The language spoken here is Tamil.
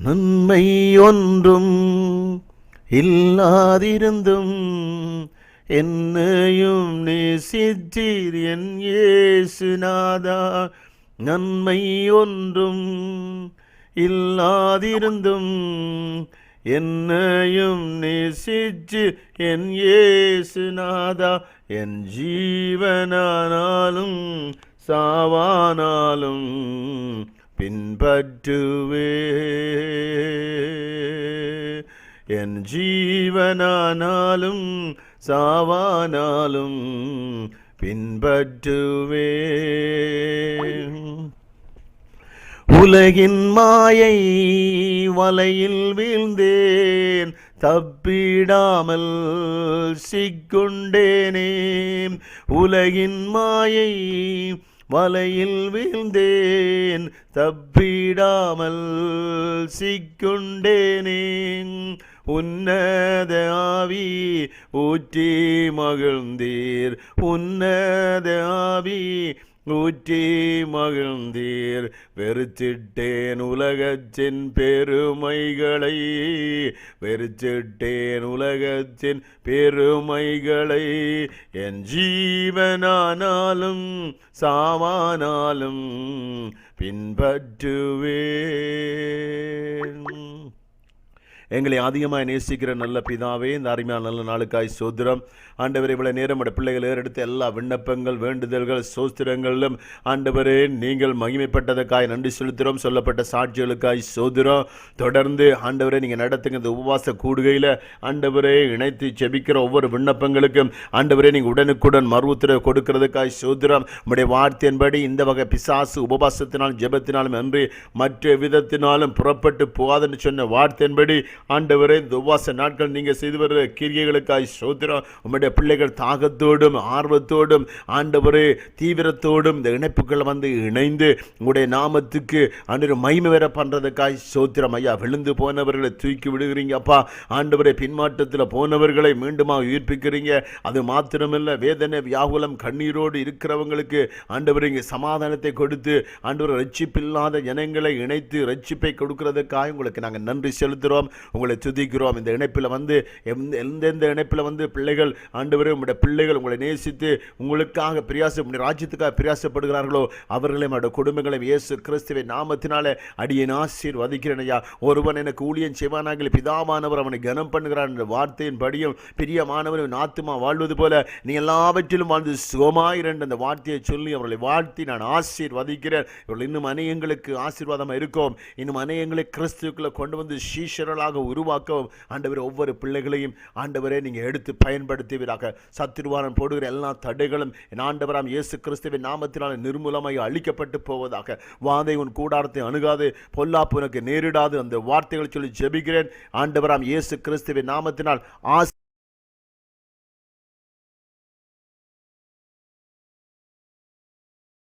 நன்மை ஒன்றும் இல்லாதிருந்தும் என்னையும் நேசித்தீர் என் ஏசுநாதா நன்மை ஒன்றும் இல்லாதிருந்தும் என்னையும் நேசிச்சு என் ஏசுநாதா என் ஜீவனானாலும் சாவானாலும் பின்பற்றுவே. என் ஜீவனானாலும் சாவானாலும் பின்பற்றுவே. உலகின் மாயை வலையில் வீழ்ந்தேன் தப்பிடாமல் சிக்குண்டேனே. உலகின் மாயை மலையில் வீழ்ந்தேன் தப்பிடாமல் சிக்குண்டேனே. உன்னத ஆவி ஊற்றி மகிழ்ந்தீர் உன்னத ஆவி ஊற்றி மகிழ்ந்தீர். வெறுச்சிட்டேன் உலகச்சின் பெருமைகளை வெறுச்சிட்டேன் உலகச்சின் பெருமைகளை என் ஜீவனானாலும் சாவானாலும் பின்பற்றுவே. எங்களை அதிகமாக நேசிக்கிற நல்ல பிதாவே இந்த அருமையான நல்ல நாளுக்காய் சோதரம் ஆண்டவர் இவ்வளோ நேரம் பிள்ளைகள் ஏறெடுத்த எல்லா விண்ணப்பங்கள் வேண்டுதல்கள் சோஸ்திரங்களிலும் ஆண்டவரே நீங்கள் மகிமைப்பட்டதற்காய் நன்றி செலுத்துகிறோம். சொல்லப்பட்ட சாட்சிகளுக்காய் சோதிரம் தொடர்ந்து ஆண்டவரே நீங்கள் நடத்துங்க இந்த உபவாச கூடுகையில் ஆண்டவரே இணைத்து செபிக்கிற ஒவ்வொரு விண்ணப்பங்களுக்கும் ஆண்டவரே நீங்கள் உடனுக்குடன் மறு உத்தரவு கொடுக்கிறதுக்காய் சோதிரம் உடைய வார்த்தையின்படி இந்த வகை பிசாசு உபவாசத்தினாலும் ஜெபத்தினாலும் அன்றி மற்ற விதத்தினாலும் புறப்பட்டு போகாதுன்னு சொன்ன வார்த்தையின்படி ஆண்டவரே துவாச நாட்கள் நீங்கள் செய்து வர கிரியைகளுக்காய் சோத்திரம் உங்களுடைய பிள்ளைகள் தாகத்தோடும் ஆர்வத்தோடும் ஆண்டவரே தீவிரத்தோடும் இந்த இணைப்புகள் வந்து இணைந்து உங்களுடைய நாமத்துக்கு அன்று மகிமை வேற பண்ணுறதுக்காய் சோத்திரம் ஐயா விழுந்து போனவர்களை தூக்கி விடுகிறீங்க அப்பா. ஆண்டவரே பின்மாற்றத்தில் போனவர்களை மீண்டுமாக உயிர்ப்பிக்கிறீங்க. அது மாத்திரமில்லை வேதனை வியாகுலம் கண்ணீரோடு இருக்கிறவங்களுக்கு ஆண்டவர் இங்கே சமாதானத்தை கொடுத்து ஆண்டவர் ரட்சிப்பில்லாத ஜனங்களை இணைத்து ரட்சிப்பை கொடுக்கிறதுக்காக உங்களுக்கு நாங்கள் நன்றி செலுத்துகிறோம் உங்களை துதிக்கிறோம். இந்த இணைப்பில் வந்து எந்த எந்தெந்த இணைப்பில் வந்து பிள்ளைகள் ஆண்டவரே உங்களுடைய பிள்ளைகள் உங்களை நேசித்து உங்களுக்காக பிரியாச ராஜ்யத்துக்காக பிரியாசப்படுகிறார்களோ அவர்களையும் அவருடைய குடும்பங்களையும் இயேசு கிறிஸ்துவை நாமத்தினாலே அடியேன் ஆசீர்வதிக்கிறேன் ஐயா ஒருவன் எனக்கு ஊழியன் செய்வானாகில் பிதாமானவர் அவனை கனம் பண்ணுகிறான் என்ற வார்த்தையின் படியும் பிரியமானவரும் நாத்துமா வாழ்வது போல நீ எல்லாவற்றிலும் வாழ்ந்து சுகமாயிரண்டு அந்த வார்த்தையை சொல்லி அவர்களை வாழ்த்தி நான் ஆசீர்வதிக்கிறேன். இவர்கள் இன்னும் அநேகங்களுக்கு ஆசீர்வாதமாக இருக்கும். இன்னும் அநேகங்களை கிறிஸ்துக்குள்ளே கொண்டு வந்து சீஷர்களாக உருவாக்கவும் ஆண்டவர் ஒவ்வொரு பிள்ளைகளையும் ஆண்டவரே நீங்கள் எடுத்து பயன்படுத்துவீராக. சத்துருவாரன் போடுகிற எல்லா தடைகளும் என் ஆண்டவராம் இயேசு கிறிஸ்துவின் நாமத்தினால் நிர்மூலமாக அழிக்கப்பட்டு போவதாக. வாதை உன் கூடாரத்தை அணுகாது பொல்லாப்பு உனக்கு நேரிடாது. அந்த வார்த்தைகளை சொல்லி ஜெபிக்கிறேன். ஆண்டவராம் இயேசு கிறிஸ்துவின் நாமத்தினால் ஆசை